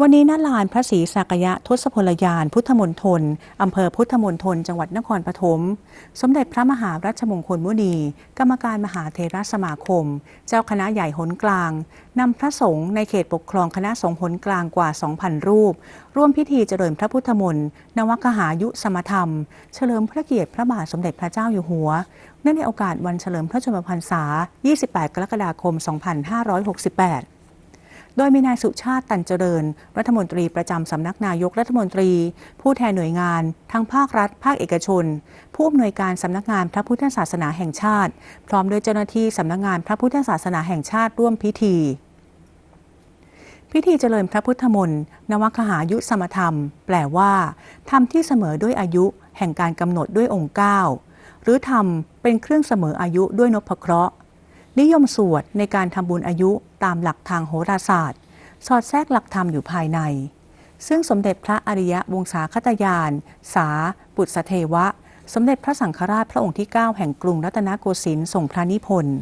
วันนี้ณลานพระศรีสักยะทศพลยานพุทธมณฑลอำเภอพุทธมณฑลจังหวัดนครปฐม สมเด็จพระมหารัชมงคลมุนี กรรมการมหาเทรสมาคม เจ้าคณะใหญ่หนกลางนำพระสงฆ์ในเขตปกครองคณะสงฆ์หนกลางกว่า 2,000 รูป ร่วมพิธีเจริญพระพุทธมนต์นวกหายุสมธรรม เฉลิมพระเกียรติพระบาทสมเด็จพระเจ้าอยู่หัวเนื่องในโอกาสวันเฉลิมพระชนมพรรษา 28 กรกฎาคม 2568 โดยมีนายสุชาติตันเจริญ รัฐมนตรีประจำสำนักนายกรัฐมนตรี ผู้แทนหน่วยงาน ทั้งภาครัฐ ภาคเอกชน ผู้อำนวยการสำนักงานพระพุทธศาสนาแห่งชาติ พร้อมด้วยเจ้าหน้าที่สำนักงานพระพุทธศาสนาแห่งชาติร่วมพิธีพิธีเจริญพระพุทธมนต์นวคหายุสมธรรม แปลว่าธรรมที่เสมอด้วยอายุ แห่งการกำหนดด้วยองค์เก้าหรือธรรมเป็นเครื่องเสมออายุด้วยนพเคราะห์ นิยมสวดในการทำบุญอายุตามหลักทางโหราศาสตร์ สอดแทรกหลักธรรมอยู่ภายใน ซึ่งสมเด็จพระอริยวงศาคตยาน สาบุตสเทวะ สมเด็จพระสังฆราชพระองค์ที่ 9 แห่งกรุงรัตนโกสินทร์ส่งพระนิพนธ์